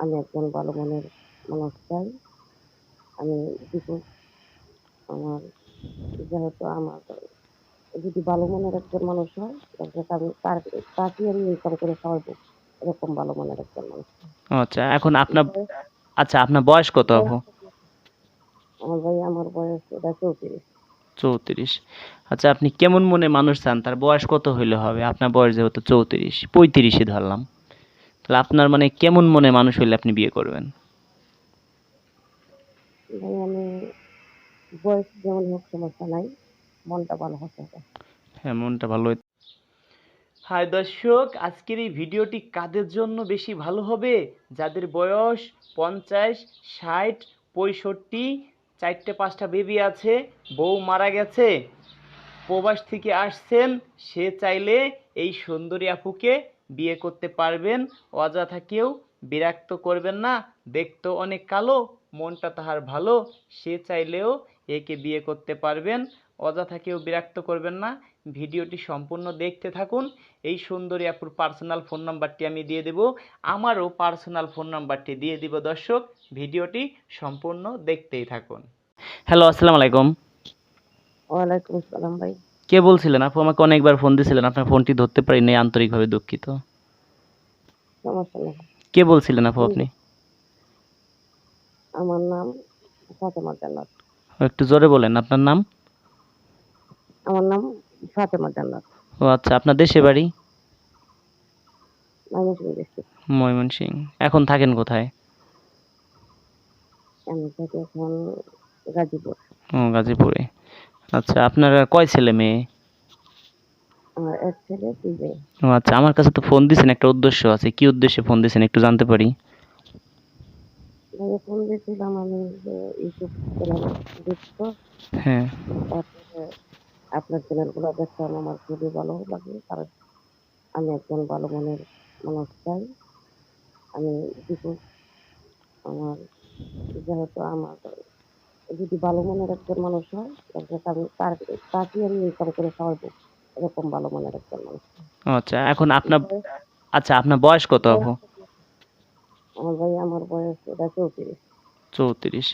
আমি একজন ভালো মনের মানুষ চাই। আমি দিব আমার যেহেতু আমার যদি ভালো মনের একজন মানুষ হয় আমি তার তাকে আমি ইনকাম করে খাওয়াবো এরকম ভালো মনের একজন মানুষ। আচ্ছা এখন আপনার আচ্ছা আপনার বয়স কত আপু? আমার ভাই আমার বয়স এটা চৌত্রিশ। চৌত্রিশ। আচ্ছা আপনি কেমন মনে মানুষ চান? তার বয়স কত হইলে হবে? আপনার বয়স যেহেতু চৌত্রিশ পঁয়ত্রিশে ধরলাম। তাহলে আপনার মানে কেমন মনে মানুষ হইলে আপনি বিয়ে করবেন? ভাই বয়স যেমন হোক সমস্যা নাই মনটা ভালো হতে হবে হ্যাঁ মনটা ভালো হাই দর্শক আজকের এই ভিডিওটি কাদের জন্য বেশি ভালো হবে? যাদের বয়স পঞ্চাশ ষাট পঁয়ষট্টি চারটে পাঁচটা বেবি আছে বউ মারা গেছে প্রবাস থেকে আসছেন সে চাইলে এই সুন্দরী আপুকে বিয়ে করতে পারবেন অযথা কেউ বিরক্ত করবেন না। দেখতে অনেক কালো মনটা তাহার ভালো সে চাইলেও একে বিয়ে করতে পারবেন অযথা কেউ বিরক্ত করবেন না। ভিডিওটি সম্পূর্ণ দেখতে থাকুন। এই সুন্দরী আপুর পার্সোনাল ফোন নাম্বারটি আমি দিয়ে দেব। আমারও পার্সোনাল ফোন নাম্বারটি দিয়ে দিব দর্শক। ভিডিওটি সম্পূর্ণ দেখতেই থাকুন। হ্যালো আসসালামু আলাইকুম। ওয়ালাইকুম আসসালাম ভাই। কে বলছিলেন? আপু আমাকে অনেকবার ফোন দিয়েছিলেন আপনার ফোনটি ধরতে পারিনি আন্তরিকভাবে দুঃখিত। কে বলছিলেন আপু আপনি? আমার নাম ফাতেমা জান্নাত। একটু জোরে বলেন আপনার নাম? আমার নাম ফাতেমা জান্নাত। ও আচ্ছা আপনার দেশে বাড়ি? ময়মনসিং এখন থাকেন কোথায়? আমি থাকি এখন গাজীপুর। ও গাজীপুরে। আচ্ছা আপনার কয় ছেলে মেয়ে? আমার এক ছেলে দুই মেয়ে। ও আচ্ছা আমার কাছে তো ফোন দিয়েছেন একটা উদ্দেশ্য আছে। কি উদ্দেশ্যে ফোন দিয়েছেন একটু জানতে পারি? ভাইয়া ফোন দিয়েছিলাম আমি যে ইউটিউব চ্যানেল দেখতো হ্যাঁ। তারপরে আপনার চ্যানেলগুলো দেখতাম আমার খুবই ভালো লাগে কারণ আমি একজন ভালো মনের মানুষ চাই আমি দিব আমার যেহেতু আমার যদি ভালো মনের একজন মানুষ হয় তার তাকে আমি ইনকাম করে খাওয়াবো এরকম ভালো মনের একজন মানুষ। আচ্ছা এখন আপনার আচ্ছা আপনার বয়স কত আপু? আমার ভাই আমার বয়স এটা চৌত্রিশ। চৌত্রিশ।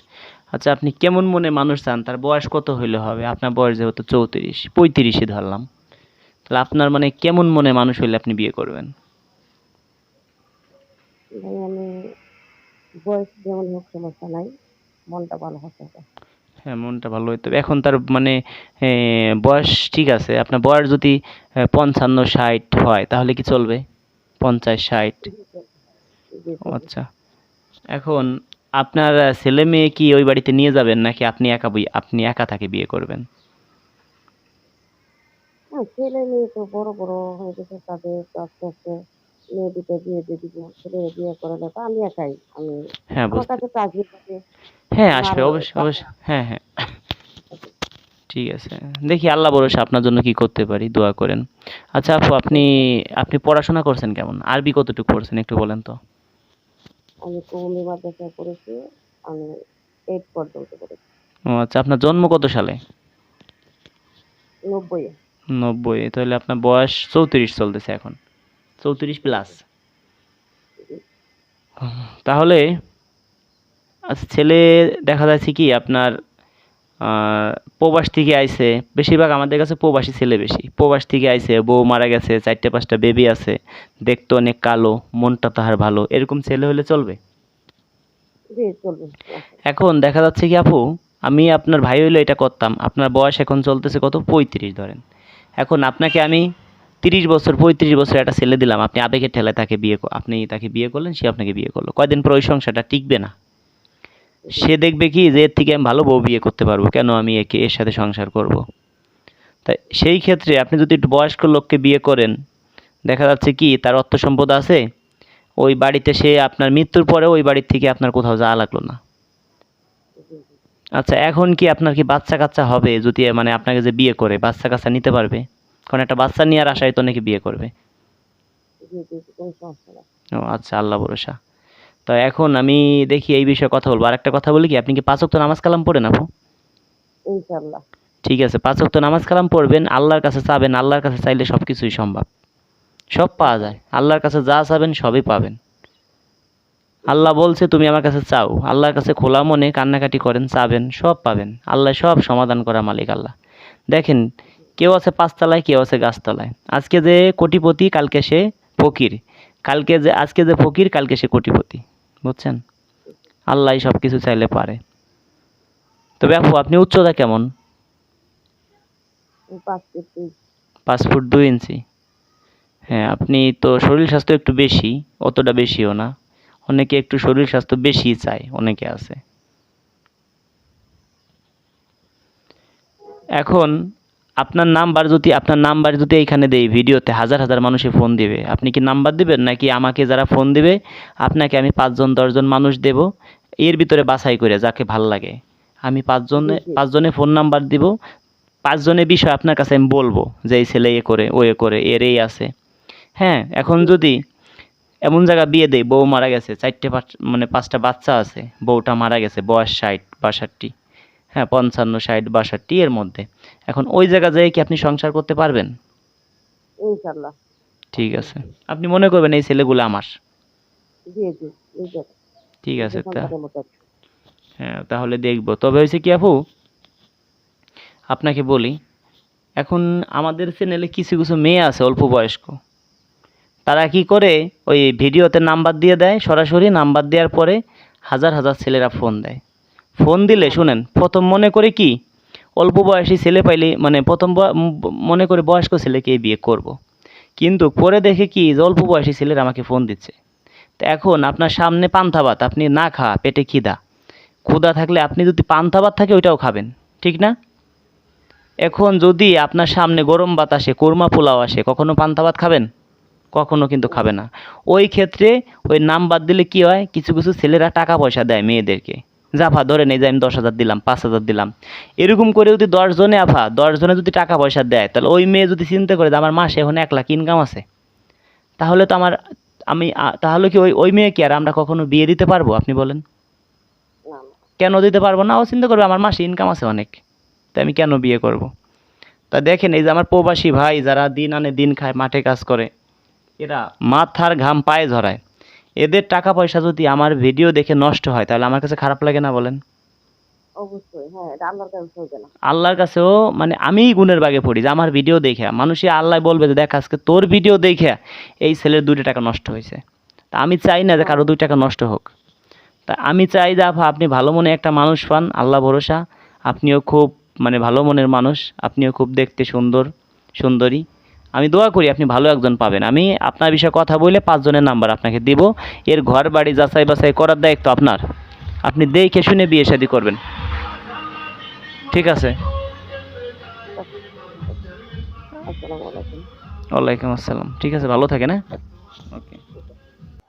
আচ্ছা আপনি কেমন মনে মানুষ চান? তার বয়স কত হইলে হবে? আপনার বয়স যেহেতু চৌত্রিশ পঁয়ত্রিশে ধরলাম। তাহলে আপনার মানে কেমন মনে মানুষ হইলে আপনি বিয়ে করবেন? ভাই আমি বয়স যেমন হোক সমস্যা নাই। মনটা ভালো হতে হবে হ্যাঁ মনটা ভালো হইতে। হবে এখন তার মানে বয়স ঠিক আছে। আপনার বয়স যদি পঞ্চান্ন ষাট হয় তাহলে কি চলবে? পঞ্চাশ ষাট? আচ্ছা। এখন আপনার ছেলে মেয়ে কি ওই বাড়িতে নিয়ে যাবেন নাকি আপনি একা বই আপনি একা তাকে বিয়ে করবেন? হ্যাঁ ছেলে মেয়ে তো বড় বড় হয়ে গেছে তাদের আস্তে আস্তে। মেয়ে দুটো বিয়ে দিয়ে দিব ছেলে বিয়ে করে নেব আমি একাই আমি হ্যাঁ আমার কাছে আসবে তাকে হ্যাঁ আসবে অবশ্যই অবশ্যই হ্যাঁ হ্যাঁ। ঠিক আছে দেখি আল্লাহ ভরসা আপনার জন্য কি করতে পারি দোয়া করেন। আচ্ছা আপু আপনি আপনি পড়াশোনা করছেন কেমন? আরবি কতটুকু পড়ছেন একটু বলেন তো। আমি কৌমি মাদ্রাসায় পড়েছি আমি এইট পর্যন্ত পড়েছি। ও আচ্ছা আপনার জন্ম কত সালে? নব্বই নব্বই তাহলে আপনার বয়স চৌত্রিশ চলতেছে এখন। চৌত্রিশ প্লাস তাহলে ছেলে দেখা যাচ্ছে কি আপনার প্রবাস থেকে আইছে। বেশিরভাগ আমাদের কাছে প্রবাসী ছেলে বেশি। প্রবাস থেকে আইসে বউ মারা গেছে চারটে পাঁচটা বেবি আছে। দেখতে অনেক কালো মনটা তাহার ভালো। এরকম ছেলে হলে চলবে? চলবে। এখন দেখা যাচ্ছে কি আপু আমি আপনার ভাই হইলে এটা করতাম। আপনার বয়স এখন চলতেছে কত? পঁয়ত্রিশ ধরেন। এখন আপনাকে আমি তিরিশ বছর, পঁয়ত্রিশ বছর একটা ছেলে দিলাম, আপনি আবেগের ঠেলায় তাকে বিয়ে আপনি তাকে বিয়ে করলেন, সে আপনাকে বিয়ে করল। কয়দিন পর ওই সংসারটা টিকবে না। সে দেখবে কি যে এর থেকে আমি ভালো বউ বিয়ে করতে পারব, কেন আমি একে এর সাথে সংসার করব। তাই সেই ক্ষেত্রে আপনি যদি একটু বয়স্ক লোককে বিয়ে করেন, দেখা যাচ্ছে কি তার অর্থ সম্পদ আছে, ওই বাড়িতে সে আপনার মৃত্যুর পরে ওই বাড়ির থেকে আপনার কোথাও যাওয়া লাগল না। আচ্ছা এখন কি আপনার কি বাচ্চা কাচ্চা হবে যদি মানে আপনাকে যে বিয়ে করে বাচ্চা কাচ্চা নিতে পারবে? কারণ একটা বাচ্চা নেওয়ার আশায় তো নাকি বিয়ে করবে। কোনো ও আচ্ছা আল্লাহ ভরসা। তো এখন আমি দেখি এই বিষয়ে কথা বলব। আর একটা কথা বলি কি আপনি কি পাঁচ ওয়াক্ত নামাজ কালাম পড়েন আপু? ইনশাল্লাহ ঠিক আছে পাঁচ ওয়াক্ত নামাজ কালাম পড়বেন আল্লাহর কাছে চাবেন আল্লাহর কাছে চাইলে সব কিছুই সম্ভব। সব পাওয়া যায়। আল্লাহর কাছে যা চাবেন সবই পাবেন। আল্লাহ বলছে তুমি আমার কাছে চাও। আল্লাহর কাছে খোলা মনে কান্নাকাটি করেন চাবেন সব পাবেন। আল্লাহ সব সমাধান করা মালিক আল্লাহ। দেখেন কেউ আছে পাঁচতলায়, কেউ আছে গাছতলায়। আজকে যে কোটিপতি, কালকে সে ফকির। কালকে যে, আজকে যে ফকির, কালকে সে কোটিপতি। বুঝছেন? আল্লাহ সব কিছু চাইলে পারে। তবে আপু, আপনি উচ্চতা কেমন? পাঁচ ফুট দুই ইঞ্চি। হ্যাঁ আপনি তো শরীর স্বাস্থ্য একটু বেশি, অতটা বেশিও না। অনেকে একটু শরীর স্বাস্থ্য বেশি চায়, অনেকে আছে। এখন আপনার নাম্বার যদি আপনার নাম্বার যদি এইখানে দেই ভিডিওতে হাজার হাজার মানুষে ফোন দিবে। আপনি কি নাম্বার দিবেন নাকি আমাকে যারা ফোন দিবে আপনাকে আমি পাঁচজন দশজন মানুষ দেব এর ভিতরে বাছাই করে যাকে ভালো লাগে। আমি পাঁচজনে। পাঁচজনে ফোন নাম্বার দিব পাঁচজনের বিষয় আপনার কাছে আমি বলব যে এই ছেলে এ করে ও এ করে এর এই আছে। হ্যাঁ এখন যদি এমন জায়গা বিয়ে দেয় বউ মারা গেছে চারটে পাঁচ মানে পাঁচটা বাচ্চা আছে বউটা মারা গেছে বয়স ষাট বাষট্টি। হ্যাঁ পঞ্চান্ন ষাট বাষট্টি এর মধ্যে। এখন ওই জায়গা যেয়ে কি আপনি সংসার করতে পারবেন? ইনশাল্লাহ। ঠিক আছে। আপনি মনে করবেন এই ছেলেগুলো আমার। ঠিক আছে তা হ্যাঁ তাহলে দেখব। তবে হয়েছে কি আপু? আপনাকে বলি এখন আমাদের চ্যানেলে কিছু কিছু মেয়ে আছে অল্প বয়স্ক। তারা কি করে ওই ভিডিওতে নাম্বার দিয়ে দেয় সরাসরি নাম্বার দেওয়ার পরে হাজার হাজার ছেলেরা ফোন দেয়। ফোন দিলে শুনেন, প্রথম মনে করে কি, অল্প বয়সী ছেলে পাইলে মানে প্রথম মনে করে বয়স্ক ছেলেকে বিয়ে করব। কিন্তু পরে দেখে কি, যে অল্প বয়সী ছেলেরা আমাকে ফোন দিচ্ছে। তো এখন আপনার সামনে পান্থা ভাত, আপনি না খা, পেটে খিদা। ক্ষুধা থাকলে আপনি যদি পান্তা ভাত থাকে, ওইটাও খাবেন, ঠিক না? এখন যদি আপনার সামনে গরম ভাত আসে কোরমা পোলাও আসে, কখনো পান্তা ভাত খাবেন? কখনো কিন্তু খাবে না। ওই ক্ষেত্রে ওই নাম্বার দিলে কি হয়, কিছু কিছু ছেলেরা টাকা পয়সা দেয় মেয়েদেরকে। জাফা ধরে নেই যে আমি দশ হাজার দিলাম পাঁচ হাজার দিলাম। এরকম করে যদি দশজনে আফা দশজনে যদি টাকা পয়সা দেয় তাহলে ওই মেয়ে যদি চিন্তা করে যে আমার মাসে এখন এক লাখ ইনকাম আছে তাহলে তো আমার আমি তাহলে কি ওই ওই মেয়েকে আর আমরা কখনো বিয়ে দিতে পারব আপনি বলেন? কেন দিতে পারব না? ও চিন্তা করবে আমার মাসে ইনকাম আছে অনেক তাই আমি কেন বিয়ে করব। তা দেখেন এই যে আমার প্রবাসী ভাই যারা দিন আনে দিন খায় মাঠে কাজ করে এরা মাথার ঘাম পায়ে ঝরায় এদের টাকা পয়সা যদি আমার ভিডিও দেখে নষ্ট হয় তাহলে আমার কাছে খারাপ লাগে না বলেন? অবশ্যই হ্যাঁ আল্লাহর কাছেও মানে আমিই গুণের বাগে পড়ি যে আমার ভিডিও দেখে। মানুষই আল্লাহ বলবে যে দেখ আজকে তোর ভিডিও দেখে এই ছেলের দুইটা টাকা নষ্ট হয়েছে। তা আমি চাই না যে কারও দুই টাকা নষ্ট হোক। তা আমি চাই যে আপনি ভালো মনে একটা মানুষ পান আল্লাহ ভরসা। আপনিও খুব মানে ভালো মনের মানুষ আপনিও খুব দেখতে সুন্দর সুন্দরী। আমি দোয়া করি আপনি ভালো একজন পাবেন। আমি আপনার বিষয়ে কথা বলে পাঁচজনের নাম্বার আপনাকে দিব। এর ঘর বাড়ি যাচাই বাছাই করার দায়িত্ব আপনার। আপনি দেখে শুনে বিয়ে শাদী করবেন। ঠিক আছে? ওয়ালাইকুম আসসালাম। ঠিক আছে, ভালো থাকে না ওকে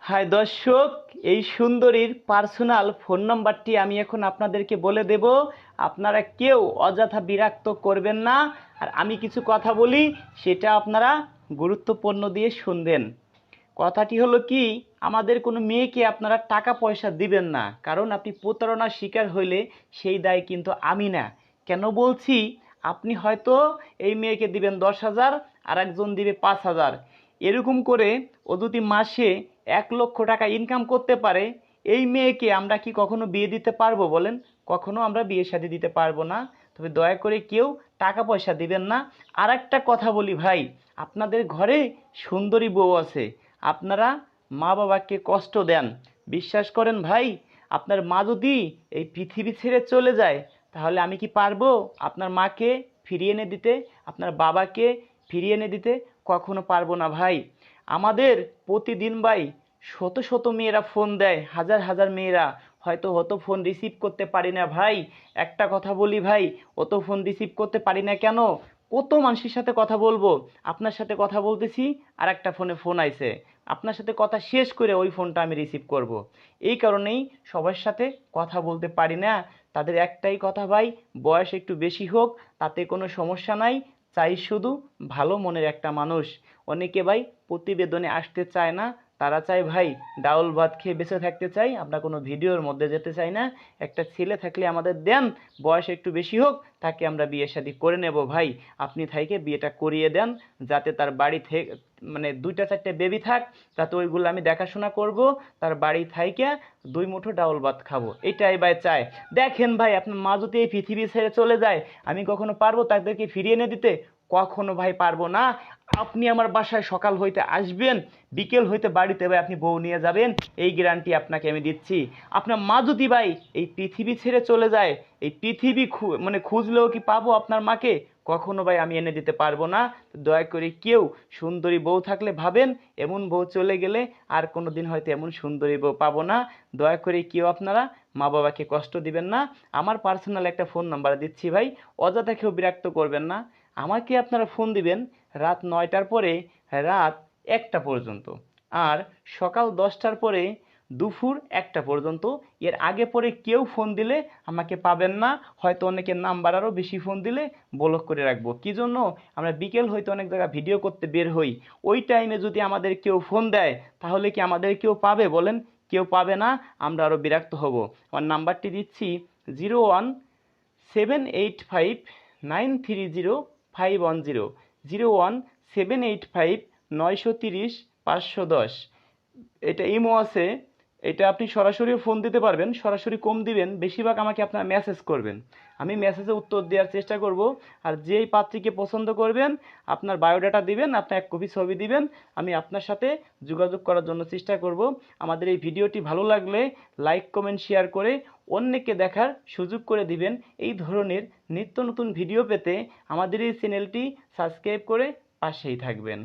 হাই দর্শক, এই সুন্দরীর পার্সোনাল ফোন নাম্বারটি আমি এখন আপনাদেরকে বলে দেব। আপনারা কেউ অযথা বিরক্ত করবেন না। আর আমি কিছু কথা বলি, সেটা আপনারা গুরুত্বপূর্ণ দিয়ে শুনবেন। কথাটি হলো কি, আমাদের কোনো মেয়েকে আপনারা টাকা পয়সা দিবেন না, কারণ আপনি প্রতারণার শিকার হইলে সেই দায় কিন্তু আমি না। কেন বলছি, আপনি হয়তো এই মেয়েকে দিবেন দশ হাজার, আর একজন দিবে পাঁচ হাজার। এরকম করে ও যদি মাসে এক লক্ষ টাকা ইনকাম করতে পারে। এই মেয়েকে আমরা কি কখনো বিয়ে দিতে পারব বলেন? কখনো আমরা বিয়ে শাদী দিতে পারব না। তবে দয়া করে কেউ টাকা পয়সা দিবেন না। আর একটা কথা বলি ভাই, আপনাদের ঘরে সুন্দরী বউ আছে, আপনারা মা বাবাকে কষ্ট দেন। বিশ্বাস করেন ভাই, আপনার মা যদি এই পৃথিবী ছেড়ে চলে যায়, তাহলে আমি কি পারব? আপনার মাকে ফিরিয়ে এনে দিতে, আপনার বাবাকে ফিরিয়ে এনে দিতে কখনো পারব না ভাই। আমাদের প্রতিদিন ভাই শত শত মেয়েরা ফোন দেয়, হাজার হাজার মেয়েরা। হয়তো অত ফোন রিসিভ করতে পারি না ভাই। একটা কথা বলি ভাই অত ফোন রিসিভ করতে পারি না কেন? কত মানুষের সাথে কথা বলব? আপনার সাথে কথা বলতেছি, আর একটা ফোনে ফোন আইছে। আপনার সাথে কথা শেষ করে ওই ফোনটা আমি রিসিভ করব। এই কারণেই সবার সাথে কথা বলতে পারি না। তাদের একটাই কথা ভাই, বয়স একটু বেশি হোক, তাতে কোনো সমস্যা নাই। চাই শুধু ভালো মনের একটা মানুষ। অনেকে ভাই প্রতিবেদনে আসতে চায় না তারা চায়, ভাই, ডাউল ভাত খেয়ে বেঁচে থাকতে চাই, আমরা কোনো ভিডিওর মধ্যে যেতে চাই না। একটা ছেলে থাকলে আমাদের দেন, বয়স একটু বেশি হোক, তাকে আমরা বিয়ে শাদী করে নেব, ভাই। আপনি থাইকে বিয়েটা করিয়ে দেন, যাতে তার বাড়ি থেকে মানে দুইটা চারটে বেবি থাক, তাতে ওইগুলো আমি দেখাশোনা করব, তার বাড়ি থাইকে দুই মুঠো ডাউল ভাত খাব। এটাই ভাই চায়। দেখেন ভাই, আপনার মা যদি এই পৃথিবী ছেড়ে চলে যায়। আমি কখনো পারব তাদেরকে ফিরিয়ে এনে দিতে? কখনো ভাই পারব না। আপনি আমার বাসায় সকাল হইতে আসবেন, বিকেল হইতে বাড়িতে ভাই আপনি বউ নিয়ে যাবেন, এই গ্যারান্টি আপনাকে আমি দিচ্ছি। আপনার মা যদি ভাই এই পৃথিবী ছেড়ে চলে যায়, এই পৃথিবী মানে খুঁজলেও কি পাবো আপনার মাকে? কখনো ভাই আমি এনে দিতে পারব না। দয়া করে কেউ সুন্দরী বউ থাকলে ভাবেন, এমন বউ চলে গেলে আর কোনো দিন হয়তো এমন সুন্দরী বউ পাবো না। দয়া করে কেউ আপনারা মা বাবাকে কষ্ট দিবেন না। আমার পার্সোনাল একটা ফোন নাম্বার দিচ্ছি ভাই, অযথা কেউ বিরক্ত করবেন না। আমাকে আপনারা ফোন দিবেন রাত নয়টার পরে, রাত একটা পর্যন্ত। আর সকাল দশটার পরে, দুপুর একটা পর্যন্ত। এর আগে পরে কেউ ফোন দিলে আমাকে পাবেন না। হয়তো অনেকের নাম্বার আরও বেশি ফোন দিলে ব্লক করে রাখব। কী জন্য? আমরা বিকেল হয়তো অনেক জায়গায় ভিডিও করতে বের হই। ওই টাইমে যদি আমাদের কেউ ফোন দেয়, তাহলে কি আমাদের কেউ পাবে? বলেন, কেউ পাবে না, আমরা আরও বিরক্ত হব। আমার নাম্বারটি দিচ্ছি zero one seven eight five nine three zero five one zero zero one seven eight five নয়শো তিরিশ পাঁচশো দশ এটা ইমো আছে। এটা আপনি সরাসরি ফোন দিতে পারবেন, সরাসরি কম দিবেন, বেশিরভাগ আমাকে আপনারা মেসেজ করবেন। আমি মেসেজে উত্তর দেওয়ার চেষ্টা করব, আর যেই পাত্রীকে পছন্দ করবেন, আপনার বায়োডাটা দিবেন, আপনার এক কপি ছবি দিবেন, আমি আপনার সাথে যোগাযোগ করার জন্য চেষ্টা করব। আমাদের এই ভিডিওটি ভালো লাগলে লাইক কমেন্ট শেয়ার করে অন্যকে দেখার সুযোগ করে দিবেন। এই ধরনের নিত্য নতুন ভিডিও পেতে আমাদের এই চ্যানেলটি সাবস্ক্রাইব করে পাশেই থাকবেন।